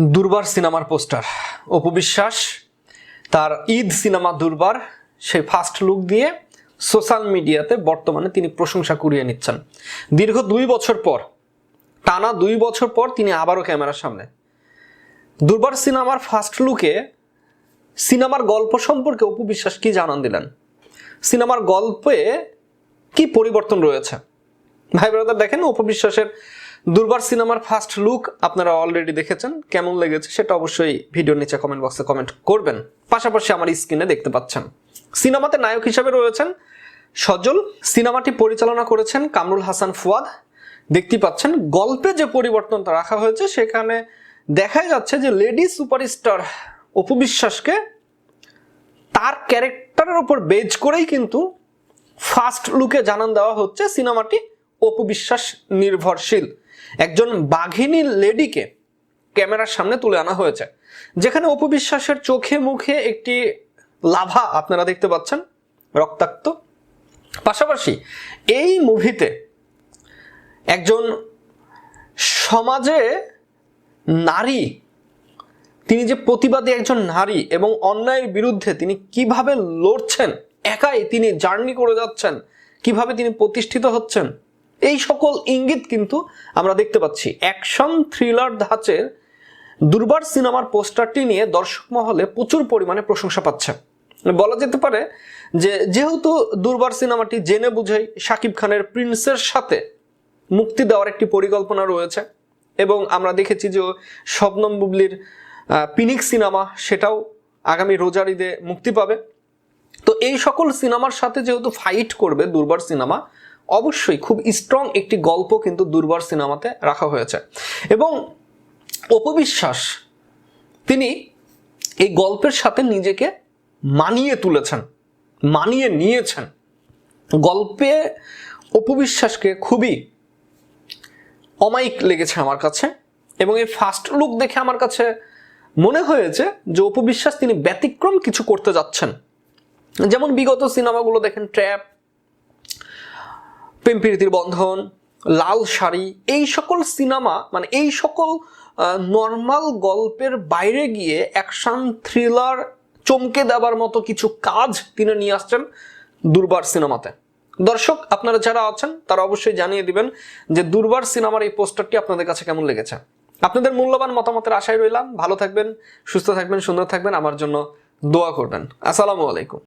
দুর্বার সিনেমার পোস্টার। অপবিশ্বাস তার ঈদ সিনেমা দুর্বার, সেই ফার্স্ট লুক দিয়ে সোশ্যাল মিডিয়াতে বর্তমানে তিনি প্রশংসা কুড়িয়ে নিচ্ছেন। দীর্ঘ দুই বছর পর, টানা দুই বছর পর তিনি আবারও ক্যামেরার সামনে। দুর্বার সিনেমার ফার্স্ট লুকে সিনেমার গল্প সম্পর্কে অপবিশ্বাস কি জানান দিলেন? সিনেমার গল্পে কি পরিবর্তন রয়েছে? ভাই ব্রাদার, দেখেন অপবিশ্বাসের দুর্বার সিনেমার ফার্স্ট লুক আপনারা অলরেডি দেখেছেন। কেমন লেগেছে সেটা অবশ্যই ভিডিওর নিচে কমেন্ট বক্সে কমেন্ট করবেন। পাশাপাশি আমার স্ক্রিনে দেখতে পাচ্ছেন। সিনেমাতে নায়ক হিসেবে রয়েছেন সজল। সিনেমাটি পরিচালনা করেছেন কামরুল হাসান ফুয়াদ। দেখতে পাচ্ছেন, গল্পে যে পরিবর্তনটা রাখা হয়েছে, সেখানে দেখা যাচ্ছে যে লেডি সুপারস্টার অপবিশ্বাসকে তার ক্যারেক্টারের উপর বেজ করেই কিন্তু ফার্স্ট লুকে জানান দেওয়া হচ্ছে সিনেমাটি। অপবিশ্বাস নির্ভরশীল। একজন বাঘিনী লেডিকে ক্যামেরার সামনে তুলে আনা হয়েছে, যেখানে অপবিশ্বাসের চোখে মুখে একটি লাভা আপনারা দেখতে পাচ্ছেন, রক্তাক্ত। পাশাপাশি এই মুভিতে একজন সমাজে নারী, তিনি যে প্রতিবাদী একজন নারী এবং অন্যায়ের বিরুদ্ধে তিনি কীভাবে লড়ছেন, একাই তিনি জার্নি করে যাচ্ছেন, কীভাবে তিনি প্রতিষ্ঠিত হচ্ছেন এই সকল ইঙ্গিত কিন্তু আমরা দেখতে পাচ্ছি। অ্যাকশন থ্রিলার ধাঁচের দুর্বার সিনেমার পোস্টারটি নিয়ে দর্শক মহলে প্রচুর পরিমাণে প্রশংসা পাচ্ছে। বলা যেতে পারে যে, যেহেতু দুর্বার সিনেমাটি জেনে বুঝেই শাকিব খানের প্রিন্সের সাথে মুক্তি দেওয়ার একটি পরিকল্পনা রয়েছে এবং আমরা দেখেছি যে, শবনম বুবলির পিনিক সিনেমা সেটাও আগামী রোজার ঈদে মুক্তি পাবে। তো এই সকল সিনেমার সাথে যেহেতু ফাইট করবে দুর্বার সিনেমা অবশ্যই খুব স্ট্রং একটি গল্প কিন্তু দুর্বার সিনেমাতে রাখা হয়েছে। এবং অপবিশ্বাস, তিনি এই গল্পের সাথে নিজেকে মানিয়ে তুলেছেন, মানিয়ে নিয়েছেন। গল্পে অপবিশ্বাসকে খুবই অমায়িক লেগেছে আমার কাছে এবং এই ফার্স্ট লুক দেখে আমার কাছে মনে হয়েছে যে অপবিশ্বাস তিনি ব্যতিক্রম কিছু করতে যাচ্ছেন। যেমন বিগত সিনেমাগুলো দেখেন ট্র্যাপ প্রেমপ্রীতির বন্ধন, লাল শাড়ি, এই সকল সিনেমা মানে এই সকল নর্মাল গল্পের বাইরে গিয়ে অ্যাকশন থ্রিলার চমকে দেওয়ার মতো কিছু কাজ তিনি নিয়ে আসছেন দুর্বার সিনেমাতে। দর্শক, আপনারা যারা আছেন, তারা অবশ্যই জানিয়ে দিবেন যে দুর্বার সিনেমার এই পোস্টারটি আপনাদের কাছে কেমন লেগেছে। আপনাদের মূল্যবান মতামতের আশায় রইলাম। ভালো থাকবেন, সুস্থ থাকবেন, সুন্দর থাকবেন। আমার জন্য দোয়া করবেন। আসসালামু আলাইকুম।